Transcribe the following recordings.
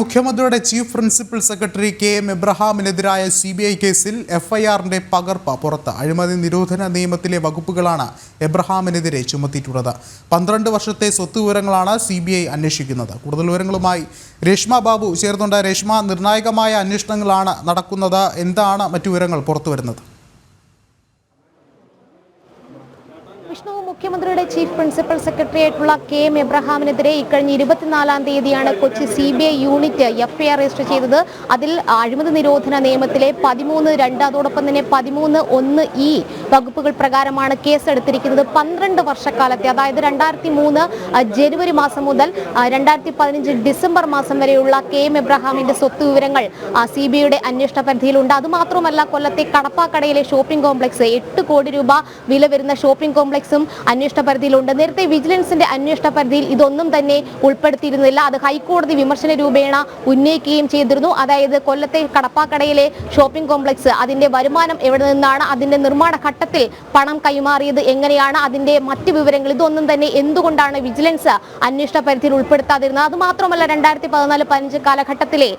മുഖ്യമന്ത്രിയുടെ chief principal secretary K M എബ്രഹാമിനെതിരായ C B I കേസിൽ എഫ്ഐആറിന്റെ പകർപ്പ് പുറത്ത്. അഴിമതി നിരോധന നിയമത്തിലെ വകുപ്പുകളാണ് എബ്രഹാമിനെതിരെ ചുമത്തിയിട്ടുള്ളത്. പന്ത്രണ്ട് വർഷത്തെ സ്വത്ത് വിവരങ്ങളാണ് സി ബി ഐ അന്വേഷിക്കുന്നത്. കൂടുതൽ വിവരങ്ങളുമായി രേഷ്മ ബാബു ചേർന്നുണ്ട് രേഷ്മ നിർണായകമായ അന്വേഷണങ്ങളാണ് നടക്കുന്നത്. എന്താണ് മറ്റു വിവരങ്ങൾ പുറത്തുവരുന്നത്? വിഷ്ണു മുഖ്യമന്ത്രിയുടെ ചീഫ് പ്രിൻസിപ്പൽ സെക്രട്ടറി ആയിട്ടുള്ള കെ എം എബ്രഹാമിനെതിരെ ഇക്കഴിഞ്ഞ ഇരുപത്തിനാലാം തീയതിയാണ് Kochi C B I unit F I R register ചെയ്തത്. അതിൽ അഴിമതി നിരോധന നിയമത്തിലെ പതിമൂന്ന് രണ്ട് അതോടൊപ്പം തന്നെ പതിമൂന്ന് ഒന്ന് ഇ വകുപ്പുകൾ പ്രകാരമാണ് കേസ് എടുത്തിരിക്കുന്നത് പന്ത്രണ്ട് വർഷക്കാലത്തെ അതായത് രണ്ടായിരത്തി മൂന്ന് ജനുവരി മാസം മുതൽ രണ്ടായിരത്തി പതിനഞ്ച് ഡിസംബർ മാസം വരെയുള്ള കെ എം എബ്രഹാമിന്റെ സ്വത്ത് വിവരങ്ങൾ സി ബി ഐയുടെ അന്വേഷണ പരിധിയിലുണ്ട്. അതുമാത്രമല്ല കൊല്ലത്തെ കടപ്പാക്കടയിലെ ഷോപ്പിംഗ് കോംപ്ലക്സ് എട്ട് കോടി രൂപ വില വരുന്ന ഷോപ്പിംഗ് കോംപ്ലക്സും അന്വേഷണ പരിധിയിലുണ്ട് നേരത്തെ വിജിലൻസിന്റെ അന്വേഷണ പരിധിയിൽ ഇതൊന്നും തന്നെ ഉൾപ്പെടുത്തിയിരുന്നില്ല. അത് ഹൈക്കോടതി വിമർശന രൂപേണ ഉന്നയിക്കുകയും ചെയ്തിരുന്നു. അതായത് കൊല്ലത്തെ കടപ്പാക്കടയിലെ ഷോപ്പിംഗ് കോംപ്ലക്സ് അതിന്റെ വരുമാനം എവിടെ നിന്നാണ് അതിന്റെ നിർമ്മാണ ഘട്ടത്തിൽ പണം കൈമാറിയത് എങ്ങനെയാണ് അതിന്റെ മറ്റ് വിവരങ്ങൾ ഇതൊന്നും തന്നെ എന്തുകൊണ്ടാണ് വിജിലൻസ് അന്വേഷണ പരിധിയിൽ ഉൾപ്പെടുത്താതിരുന്നത്? അതുമാത്രമല്ല രണ്ടായിരത്തി പതിനാല് പതിനഞ്ച് കാലഘട്ടത്തിലെ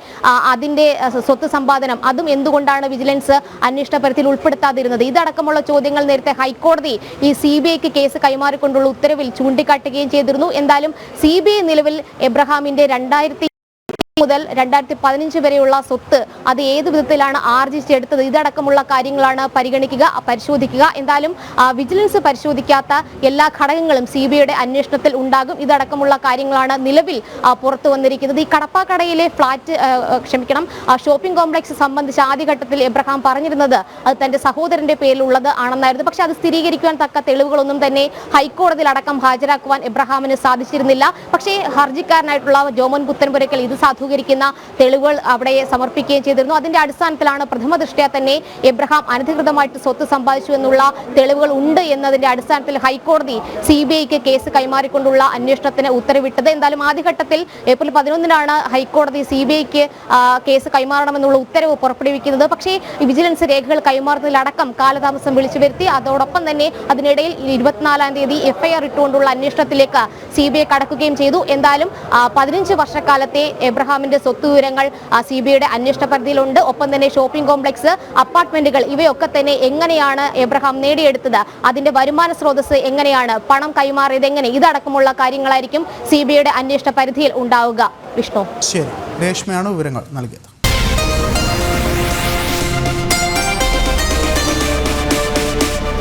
അതിന്റെ സ്വത്ത് സമ്പാദനം അതും എന്തുകൊണ്ടാണ് വിജിലൻസ് അന്വേഷണ പരിധിയിൽ ഉൾപ്പെടുത്താതിരുന്നത്? ഇതടക്കമുള്ള ചോദ്യങ്ങൾ നേരത്തെ ഹൈക്കോടതി ഈ സി ബി ഐക്ക് കേസ് കൈമാറിക്കൊണ്ടുള്ള ഉത്തരവിൽ ചൂണ്ടിക്കാട്ടുകയും ചെയ്തിരുന്നു. എന്തായാലും സി നിലവിൽ എബ്രഹാമിന്റെ രണ്ടായിരത്തി മുതൽ രണ്ടായിരത്തി പതിനഞ്ച് വരെയുള്ള സ്വത്ത് അത് ഏത് വിധത്തിലാണ് ആർജിച്ചെടുത്തത് ഇതടക്കമുള്ള കാര്യങ്ങളാണ് പരിഗണിക്കുക പരിശോധിക്കുക. എന്തായാലും വിജിലൻസ് പരിശോധിക്കാത്ത എല്ലാ ഘടകങ്ങളും സി ബി ഐയുടെ അന്വേഷണത്തിൽ ഉണ്ടാകും. ഇതടക്കമുള്ള കാര്യങ്ങളാണ് നിലവിൽ പുറത്തു വന്നിരിക്കുന്നത്. ഈ കടപ്പാക്കടയിലെ ഫ്ളാറ്റ് ക്ഷമിക്കണം ഷോപ്പിംഗ് കോംപ്ലക്സ് സംബന്ധിച്ച് ആദ്യഘട്ടത്തിൽ എബ്രഹാം പറഞ്ഞിരുന്നത് അത് തന്റെ സഹോദരന്റെ പേരിലുള്ളത് ആണെന്നായിരുന്നു. പക്ഷെ അത് സ്ഥിരീകരിക്കുവാൻ തക്ക തെളിവുകളൊന്നും തന്നെ ഹൈക്കോടതിയിൽ അടക്കം ഹാജരാക്കുവാൻ എബ്രഹാമിന് സാധിച്ചിരുന്നില്ല. പക്ഷേ ഹർജിക്കാരനായിട്ടുള്ള ജോമോൻ പുത്തൻപുരയ്ക്കൽ ഇത് സാധൂകരിക്കുന്ന തെളിവുകൾ അവിടെ സമർപ്പിക്കുകയും ചെയ്തിരുന്നു. അതിന്റെ അടിസ്ഥാനത്തിലാണ് പ്രഥമ ദൃഷ്ട്യാ തന്നെ എബ്രഹാം അനധികൃതമായിട്ട് സ്വത്ത് സമ്പാദിച്ചു എന്നുള്ള തെളിവുകൾ ഉണ്ട് എന്നതിന്റെ അടിസ്ഥാനത്തിൽ ഹൈക്കോടതി സി ബി ഐക്ക് കേസ് കൈമാറിക്കൊണ്ടുള്ള അന്വേഷണത്തിന് ഉത്തരവിട്ടത്. എന്തായാലും ആദ്യഘട്ടത്തിൽ ഏപ്രിൽ പതിനൊന്നിനാണ് ഹൈക്കോടതി സി ബി ഐക്ക് കേസ് കൈമാറണമെന്നുള്ള ഉത്തരവ് പുറപ്പെടുവിക്കുന്നത്. പക്ഷേ വിജിലൻസ് രേഖകൾ കൈമാറുന്നതിലടക്കം കാലതാമസം വിളിച്ചു വരുത്തി. അതോടൊപ്പം തന്നെ അതിനിടയിൽ ഇരുപത്തിനാലാം തീയതി എഫ്ഐആർ ഇട്ടുകൊണ്ടുള്ള അന്വേഷണത്തിലേക്ക് സി ബി ഐ കടക്കുകയും ചെയ്തു. എന്തായാലും പതിനഞ്ച് വർഷക്കാലത്തെ എബ്രഹാമിന്റെ സ്വത്ത് വിവരങ്ങൾ സി ബി ഐയുടെ അന്വേഷണ പരിധിയിലുണ്ട്. ഒപ്പം തന്നെ ഷോപ്പിംഗ് കോംപ്ലക്സ് അപ്പാർട്ട്മെന്റുകൾ ഇവയൊക്കെ തന്നെ എങ്ങനെയാണ് എബ്രഹാം നേടിയെടുത്തത്? അതിന്റെ വരുമാന സ്രോതസ് എങ്ങനെയാണ്? പണം കൈമാറിയത് എങ്ങനെ? ഇതടക്കമുള്ള കാര്യങ്ങളായിരിക്കും സി ബി ഐയുടെ അന്വേഷണ പരിധിയിൽ ഉണ്ടാവുക. വിഷ്ണു. ശരി. രേഷ്മയാണ് വിവരങ്ങൾ നൽകിയത്.